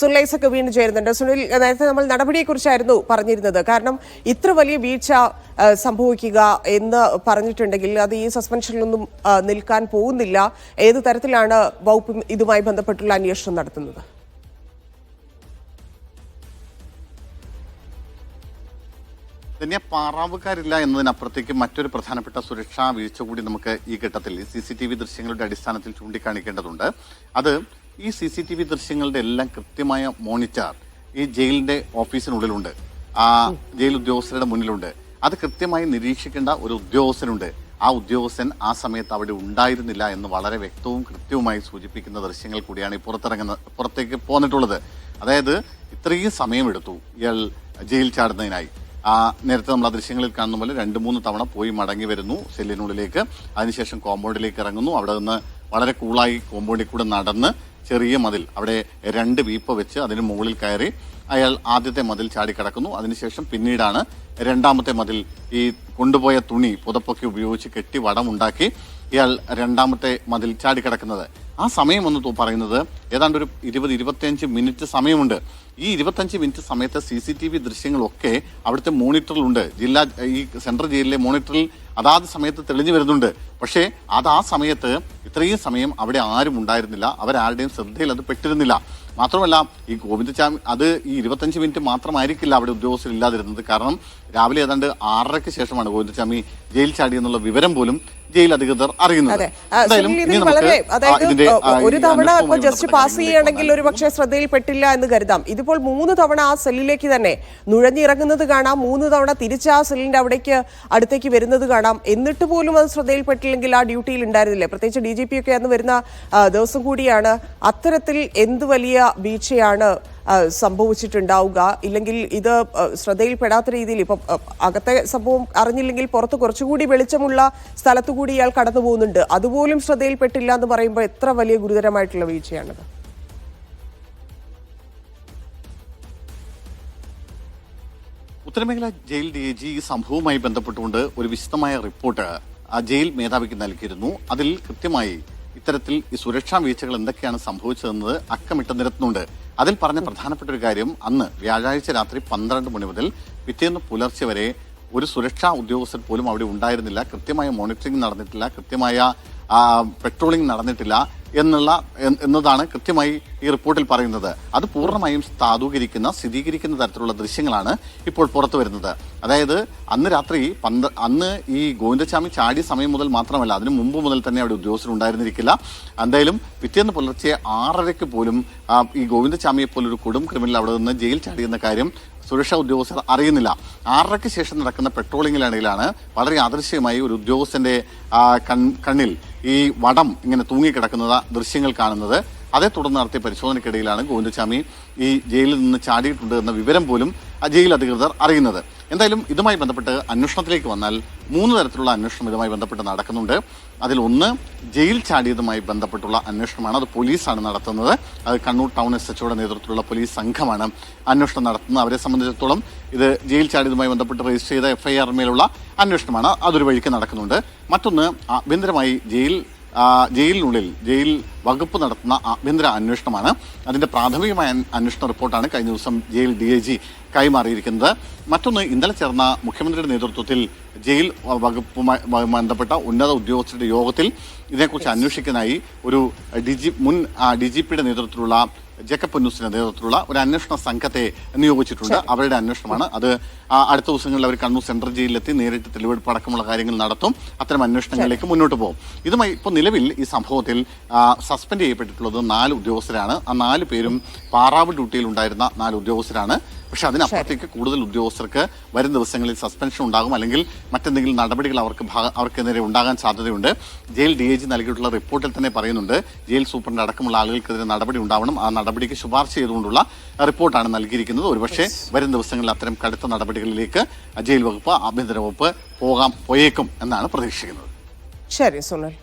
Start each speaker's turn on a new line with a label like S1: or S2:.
S1: സുനിൽ ഒക്കെ വീണ്ടും ചേരുന്നുണ്ട്. സുനിൽ നേരത്തെ നമ്മൾ നടപടിയെക്കുറിച്ചായിരുന്നു പറഞ്ഞിരുന്നത്. കാരണം ഇത്ര വലിയ വീഴ്ച സംഭവിക്കുക എന്ന് പറഞ്ഞിട്ടുണ്ടെങ്കിൽ അത് ഈ സസ്പെൻഷനിലൊന്നും നിൽക്കാൻ പോകുന്നില്ല. ഏത് തരത്തിലാണ് വകുപ്പ് ഇതുമായി ബന്ധപ്പെട്ടുള്ള അന്വേഷണം നടത്തുന്നത്?
S2: തന്നെ പാറാവുകാരില്ല എന്നതിനപ്പുറത്തേക്ക് മറ്റൊരു പ്രധാനപ്പെട്ട സുരക്ഷാ വീഴ്ച കൂടി നമുക്ക് ഈ ഘട്ടത്തിൽ സി സി ടി വി ദൃശ്യങ്ങളുടെ അടിസ്ഥാനത്തിൽ ചൂണ്ടിക്കാണിക്കേണ്ടതുണ്ട്. അത് ഈ സി സി ടി വി ദൃശ്യങ്ങളുടെ എല്ലാം കൃത്യമായ മോണിറ്റർ ഈ ജയിലിന്റെ ഓഫീസിനുള്ളിലുണ്ട്. ആ ജയിൽ ഉദ്യോഗസ്ഥരുടെ മുന്നിലുണ്ട്. അത് കൃത്യമായി നിരീക്ഷിക്കേണ്ട ഒരു ഉദ്യോഗസ്ഥനുണ്ട്. ആ ഉദ്യോഗസ്ഥൻ ആ സമയത്ത് അവിടെ ഉണ്ടായിരുന്നില്ല എന്ന് വളരെ വ്യക്തവും കൃത്യവുമായി സൂചിപ്പിക്കുന്ന ദൃശ്യങ്ങൾ കൂടിയാണ് ഈ പുറത്തിറങ്ങുന്ന പുറത്തേക്ക് പോന്നിട്ടുള്ളത്. അതായത് ഇത്രയും സമയമെടുത്തു ഇയാൾ ജയിൽ ചാടുന്നതിനായി. ആ നേരത്തെ നമ്മൾ ആ ദൃശ്യങ്ങളിൽ കാണുന്ന പോലെ രണ്ട് മൂന്ന് തവണ പോയി മടങ്ങി വരുന്നു സെല്ലിനുള്ളിലേക്ക്. അതിനുശേഷം കോമ്പൗണ്ടിലേക്ക് ഇറങ്ങുന്നു. അവിടെ നിന്ന് വളരെ കൂളായി കോമ്പൗണ്ടിൽ കൂടെ നടന്ന് ചെറിയ മതിൽ. അവിടെ രണ്ട് വീപ്പ വെച്ച് അതിന് മുകളിൽ കയറി അയാൾ ആദ്യത്തെ മതിൽ ചാടിക്കിടക്കുന്നു അതിനുശേഷം പിന്നീടാണ് രണ്ടാമത്തെ മതിൽ ഈ കൊണ്ടുപോയ തുണി പുതപ്പൊക്കെ ഉപയോഗിച്ച് കെട്ടി വടമുണ്ടാക്കി ഇയാൾ രണ്ടാമത്തെ മതിൽ ചാടിക്കിടക്കുന്നത്. ആ സമയം എന്ന് തോ- പറയുന്നത് ഏതാണ്ട് ഒരു ഇരുപത് ഇരുപത്തിയഞ്ച് മിനിറ്റ് സമയമുണ്ട്. ഈ ഇരുപത്തഞ്ച് മിനിറ്റ് സമയത്തെ സി സി ടി വി ദൃശ്യങ്ങളൊക്കെ അവിടുത്തെ മോണിറ്ററിലുണ്ട്. ജില്ലാ ഈ സെൻട്രൽ ജയിലിലെ മോണിറ്ററിൽ അതാത് സമയത്ത് തെളിഞ്ഞു വരുന്നുണ്ട്. പക്ഷേ അത് ആ സമയത്ത് ഇത്രയും സമയം അവിടെ ആരും ഉണ്ടായിരുന്നില്ല. അവരാരുടെയും ശ്രദ്ധയിൽ അത് പെട്ടിരുന്നില്ല. മാത്രമല്ല ഈ ഗോവിന്ദസ്വാമി അത് ഈ ഇരുപത്തഞ്ച് മിനിറ്റ് മാത്രമായിരിക്കില്ല അവിടെ ഉദ്യോഗസ്ഥർ ഇല്ലാതിരുന്നത് കാരണം രാവിലെ ഏതാണ്ട് ആറരയ്ക്ക് ശേഷമാണ് ഗോവിന്ദസ്വാമി ജയിൽ ചാടിയെന്നുള്ള വിവരം പോലും ജയിൽ അധികൃതർ അറിയുന്നത്.
S1: ഒരു തവണ ജസ്റ്റ് പാസ്
S2: ചെയ്യണമെങ്കിൽ
S1: ചെയ്യുകയാണെങ്കിൽ ഒരു പക്ഷേ ശ്രദ്ധയിൽപ്പെട്ടില്ല എന്ന് കരുതാം. ഇതിപ്പോൾ മൂന്ന് തവണ ആ സെല്ലിലേക്ക് തന്നെ നുഴഞ്ഞിറങ്ങുന്നത് കാണാം. മൂന്ന് തവണ തിരിച്ച് ആ സെല്ലിന്റെ അവിടേക്ക് അടുത്തേക്ക് വരുന്നത് കാണാം. എന്നിട്ട് പോലും അത് ശ്രദ്ധയിൽപ്പെട്ടില്ലെങ്കിൽ ആ ഡ്യൂട്ടിയിൽ ഉണ്ടായിരുന്നില്ലേ? പ്രത്യേകിച്ച് ഡി ജി പി ഒക്കെ അന്ന് വരുന്ന ദിവസം കൂടിയാണ് അത്തരത്തിൽ എന്ത് വലിയ വീഴ്ചയാണ് സംഭവിച്ചിട്ടുണ്ടാവുക. ഇല്ലെങ്കിൽ ഇത് ശ്രദ്ധയിൽപ്പെടാത്ത രീതിയിൽ ഇപ്പം അകത്തെ സംഭവം അറിഞ്ഞില്ലെങ്കിൽ പുറത്ത് കുറച്ചുകൂടി വെളിച്ചമുള്ള സ്ഥലത്തുകൂടി ഇയാൾ കടന്നു പോകുന്നുണ്ട്. അതുപോലും ശ്രദ്ധയിൽപ്പെട്ടില്ല എന്ന് പറയുമ്പോൾ എത്ര വലിയ ഗുരുതരമായിട്ടുള്ള വീഴ്ചയാണത്?
S2: ഉത്തരമേഖല ജയിൽ ഡി ജി ഈ സംഭവവുമായി ബന്ധപ്പെട്ടുകൊണ്ട് ഒരു വിശദമായ റിപ്പോർട്ട് ആ ജയിൽ മേധാവിക്ക് നൽകിയിരുന്നു. അതിൽ കൃത്യമായി ഇത്തരത്തിൽ ഈ സുരക്ഷാ വീഴ്ചകൾ എന്തൊക്കെയാണ് സംഭവിച്ചതെന്നത് അക്കമിട്ട് നിരത്തുന്നുണ്ട്. അതിൽ പറഞ്ഞ പ്രധാനപ്പെട്ട ഒരു കാര്യം അന്ന് വ്യാഴാഴ്ച രാത്രി പന്ത്രണ്ട് മണി മുതൽ പിറ്റേന്ന് പുലർച്ചെ വരെ ഒരു സുരക്ഷാ ഉദ്യോഗസ്ഥർ പോലും അവിടെ ഉണ്ടായിരുന്നില്ല. കൃത്യമായ മോണിറ്ററിംഗ് നടന്നിട്ടില്ല. കൃത്യമായ പെട്രോളിംഗ് നടന്നിട്ടില്ല. എന്നുള്ള എന്നതാണ് കൃത്യമായി ഈ റിപ്പോർട്ടിൽ പറയുന്നത്. അത് പൂർണമായും സാധൂകരിക്കുന്ന സ്ഥിരീകരിക്കുന്ന തരത്തിലുള്ള ദൃശ്യങ്ങളാണ് ഇപ്പോൾ പുറത്തു വരുന്നത്. അതായത് അന്ന് രാത്രി പന്ത് അന്ന് ഈ ഗോവിന്ദസ്വാമി ചാടിയ സമയം മുതൽ മാത്രമല്ല അതിനു മുമ്പ് മുതൽ തന്നെ അവിടെ ഉദ്യോഗസ്ഥർ ഉണ്ടായിരുന്നിരിക്കില്ല. എന്തായാലും പിറ്റേന്ന് പുലർച്ചെ ആറരയ്ക്ക് പോലും ഈ ഗോവിന്ദസ്വാമിയെ പോലൊരു കൊടും ക്രിമിനൽ അവിടെ നിന്ന് ജയിൽ ചാടിയെന്ന കാര്യം സുരക്ഷാ ഉദ്യോഗസ്ഥർ അറിയുന്നില്ല. ആറരയ്ക്ക് ശേഷം നടക്കുന്ന പെട്രോളിങ്ങിനിടയിലാണ് വളരെ അദൃശ്യമായി ഒരു ഉദ്യോഗസ്ഥന്റെ കണ്ണിൽ ഈ വടം ഇങ്ങനെ തൂങ്ങിക്കിടക്കുന്ന ദൃശ്യങ്ങൾ കാണുന്നത്. അതേ തുടർന്ന് നടത്തിയ പരിശോധനയ്ക്കിടയിലാണ് ഗോവിന്ദസ്വാമി ഈ ജയിലിൽ നിന്ന് ചാടിയിട്ടുണ്ട് എന്ന വിവരം പോലും ജയിൽ അധികൃതർ അറിയുന്നത്. എന്തായാലും ഇതുമായി ബന്ധപ്പെട്ട് അന്വേഷണത്തിലേക്ക് വന്നാൽ മൂന്ന് തരത്തിലുള്ള അന്വേഷണം ഇതുമായി ബന്ധപ്പെട്ട് നടക്കുന്നുണ്ട്. അതിൽ ഒന്ന് ജയിൽ ചാടിയതുമായി ബന്ധപ്പെട്ടുള്ള അന്വേഷണമാണ്. അത് പോലീസാണ് നടത്തുന്നത്. അത് കണ്ണൂർ ടൗൺ എസ് എച്ച്ഒയുടെ നേതൃത്വത്തിലുള്ള പോലീസ് സംഘമാണ് അന്വേഷണം നടത്തുന്നത്. അവരെ സംബന്ധിച്ചിടത്തോളം ഇത് ജയിൽ ചാടിയതുമായി ബന്ധപ്പെട്ട് രജിസ്റ്റർ ചെയ്ത എഫ്ഐആർ മേലുള്ള അന്വേഷണമാണ്. അതൊരു വഴിക്ക് നടക്കുന്നുണ്ട്. മറ്റൊന്ന് ആഭ്യന്തരമായി ജയിൽ ജയിലിനുള്ളിൽ ജയിൽ വകുപ്പ് നടത്തുന്ന ആഭ്യന്തര അന്വേഷണമാണ്. അതിന്റെ പ്രാഥമികമായ അന്വേഷണ റിപ്പോർട്ടാണ് കഴിഞ്ഞ ദിവസം ജയിൽ ഡി ഐ ജി കൈമാറിയിരിക്കുന്നത്. മറ്റൊന്ന് ഇന്നലെ ചേർന്ന മുഖ്യമന്ത്രിയുടെ നേതൃത്വത്തിൽ ജയിൽ വകുപ്പുമായി ബന്ധപ്പെട്ട ഉന്നത ഉദ്യോഗസ്ഥരുടെ യോഗത്തിൽ ഇതിനെക്കുറിച്ച് അന്വേഷിക്കാനായി ഒരു ഡി ജി മുൻ ഡി ജി പിയുടെ നേതൃത്വത്തിലുള്ള ജേക്കബ് പൊന്നൂസിന്റെ നേതൃത്വത്തിലുള്ള ഒരു അന്വേഷണ സംഘത്തെ നിയോഗിച്ചിട്ടുണ്ട്. അവരുടെ അന്വേഷണമാണ്. അത് അടുത്ത ദിവസങ്ങളിൽ അവർ കണ്ണൂർ സെൻട്രൽ ജയിലിലെത്തി നേരിട്ട് തെളിവെടുപ്പ് അടക്കമുള്ള കാര്യങ്ങൾ നടത്തും. അത്തരം അന്വേഷണങ്ങളിലേക്ക് മുന്നോട്ട് പോകും. ഇതുമായി ഇപ്പോൾ നിലവിൽ ഈ സംഭവത്തിൽ സസ്പെൻഡ് ചെയ്യപ്പെട്ടിട്ടുള്ളത് നാല് ഉദ്യോഗസ്ഥരാണ്. ആ നാല് പേരും പാറാവ് ഡ്യൂട്ടിയിൽ ഉണ്ടായിരുന്ന നാല് ഉദ്യോഗസ്ഥരാണ്. പക്ഷെ അതിനപ്പുറത്തേക്ക് കൂടുതൽ ഉദ്യോഗസ്ഥർക്ക് വരും ദിവസങ്ങളിൽ സസ്പെൻഷൻ ഉണ്ടാകും. അല്ലെങ്കിൽ മറ്റെന്തെങ്കിലും നടപടികൾ അവർക്ക് അവർക്കെതിരെ ഉണ്ടാകാൻ സാധ്യതയുണ്ട്. ജയിൽ ഡി ഐ ജി നൽകിയിട്ടുള്ള റിപ്പോർട്ടിൽ തന്നെ പറയുന്നുണ്ട് ജയിൽ സൂപ്രണ്ട് അടക്കമുള്ള ആളുകൾക്കെതിരെ നടപടി ഉണ്ടാവണം. ആ നടപടിക്ക് ശുപാർശ ചെയ്തുകൊണ്ടുള്ള റിപ്പോർട്ടാണ് നൽകിയിരിക്കുന്നത്. ഒരുപക്ഷെ വരും ദിവസങ്ങളിൽ അത്തരം കടുത്ത നടപടികളിലേക്ക് ജയിൽ വകുപ്പ് ആഭ്യന്തര വകുപ്പ് പോകാം പോയേക്കും എന്നാണ് പ്രതീക്ഷിക്കുന്നത്.
S1: ശരി സുനിൽ.